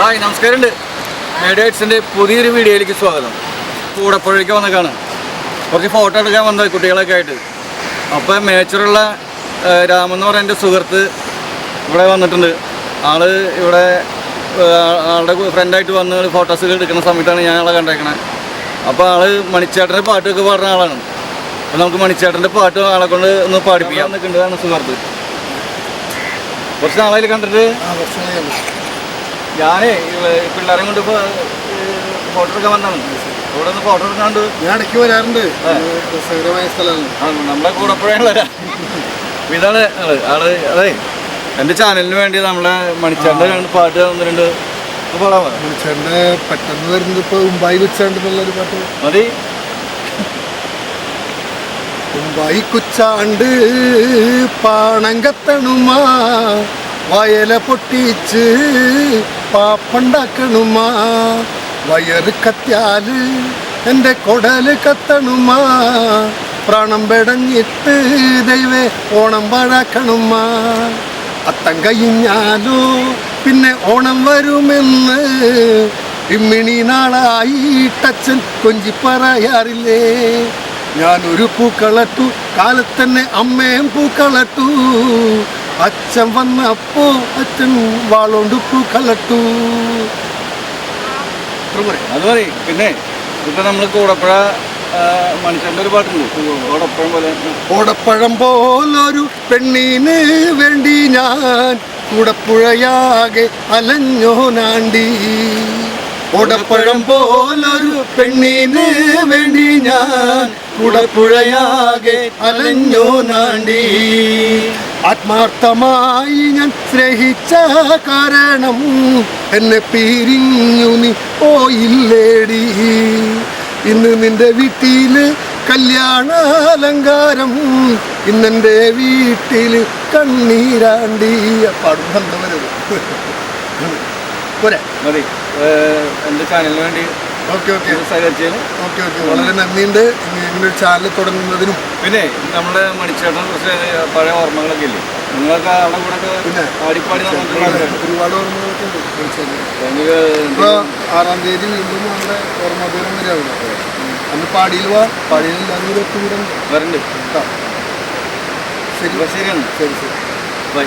Hi നമസ്കാരമുണ്ട്. മീഡിയറ്റ്സിന്റെ പുതിയൊരു വീഡിയോയിലേക്ക് സ്വാഗതം. കൂടപ്പുഴയ്ക്ക് വന്നേക്കാണ്. കുറച്ച് ഫോട്ടോ എടുക്കാൻ വന്നത് കുട്ടികളൊക്കെ ആയിട്ട്. അപ്പോൾ മേച്ചറുള്ള രാമെന്ന് പറയുന്ന എന്റെ സുഹൃത്ത് ഇവിടെ വന്നിട്ടുണ്ട്. ആൾ ഇവിടെ ആളുടെ ഫ്രണ്ടായിട്ട് വന്ന് ഫോട്ടോസ് എടുക്കുന്ന സമയത്താണ് ഞാൻ ആളെ കണ്ടേക്കണത് അപ്പോൾ ആൾ മണിച്ചേട്ടന്റെ പാട്ടൊക്കെ പാടുന്ന ആളാണ്. അപ്പോൾ നമുക്ക് മണിച്ചേട്ടന്റെ പാട്ട് ആളെ കൊണ്ട് ഒന്ന് പാടിപ്പിക്കാം നിൽക്കേണ്ടതാണ് സുഹൃത്ത്. കുറച്ച് നാളായി കണ്ടിട്ട്. ഞാനേ പിള്ളേരെ കൊണ്ട് ഇപ്പോൾ ഫോട്ടോ എടുക്കാൻ വന്നാണ് ഇവിടെ നിന്ന് ഫോട്ടോ എടുക്കാണ്ട് ഞാൻ ഇടയ്ക്ക് വരാറുണ്ട്. രസകരമായ സ്ഥലമാണ്. എപ്പോഴാണ് നമ്മളെ കൂടപ്പുഴയുള്ള ഇതാണ് ആൾ. അതെ എന്റെ ചാനലിന് വേണ്ടി നമ്മളെ മണിച്ചാണ്ട് രണ്ട് പാട്ട് തന്നിട്ടുണ്ട് പാടാൻ. ചേട്ടന്റെ പെട്ടെന്ന് വരുന്നത് ഇപ്പൊ ഉമ്പായി വെച്ചാണ്ടെന്നുള്ളൊരു പാട്ട്. മതി. ഉമ്പായി കുച്ചാണ്ട് പാണം കത്തണുമാ. വയല പൊട്ടിച്ച് പാപ്പണ്ടാക്കണുമാ. വയറ് കത്തിയാൽ എന്റെ കൊടൽ കത്തണുമാ. പ്രാണം പെടഞ്ഞിട്ട് ദൈവേ ഓണം പാഴാക്കണുമാ. അത്തം കഴിഞ്ഞാലോ പിന്നെ ഓണം വരുമെന്ന് ഇമ്മിണി ടച്ചൻ കൊഞ്ചി പറയാറില്ലേ? ഞാനൊരു പൂക്കളട്ടു കാലത്തന്നെ അമ്മയും പൂക്കളട്ടു. അച്ഛൻ വന്നപ്പോ അച്ഛൻ വാളോണ്ട് പൂ കലട്ടു? അത് പറയും പിന്നെ ഇപ്പൊ നമ്മൾ കൂടപ്പുഴ മനുഷ്യന്റെ ഒരു പാട്ടുണ്ട് കൂടപ്പുഴം പോലെ. ഓടപ്പഴം പോലൊരു പെണ്ണിന് വേണ്ടി ഞാൻ കൂടപ്പുഴയാകെ അലഞ്ഞോ നാണ്ടി. ഓടപ്പഴം പോലൊരു പെണ്ണിന് വേണ്ടി ഞാൻ കൂടപ്പുഴയാകെ അലഞ്ഞോനാണ്ടി ആത്മാർത്ഥമായി ഞാൻ സ്നേഹിച്ച കാരണം എന്നെ പിരിഞ്ഞു നീ ഓ ഇല്ലേടി ഇന്ന് നിന്റെ വീട്ടിൽ കല്യാണാലങ്കാരം ഇന്നെന്റെ വീട്ടിൽ കണ്ണീരാണ്ടി. പാടും പോരെ. മതി. എന്റെ ചാനലിന് വേണ്ടി ഓക്കെ ഓക്കെ. സഹകരിച്ചതിന്? Okay okay. വളരെ നന്ദിയുണ്ട്. ഇങ്ങനെ ഒരു ചാനൽ തുടങ്ങുന്നതിനും. പിന്നെ നമ്മുടെ മണിച്ചേട്ടൻ കുറച്ച് പഴയ ഓർമ്മകളൊക്കെ ഇല്ലേ? നിങ്ങളൊക്കെ അവിടെ കൂടെ പിന്നെ. പാടിപ്പാടി ഒരുപാട് ഓർമ്മകളൊക്കെ ഉണ്ട്. ആറാം തീയതി വീണ്ടും നമ്മുടെ ഓർമ്മദൂരം വരാവുന്നു അന്ന് പാടിയിൽ വാ. പാടിയിൽ എല്ലാവരും കൂടെ ഒത്തുകൂടെ വരണ്ട്. ശരി. ശരിയാണ് ശരി ശരി. ബൈ.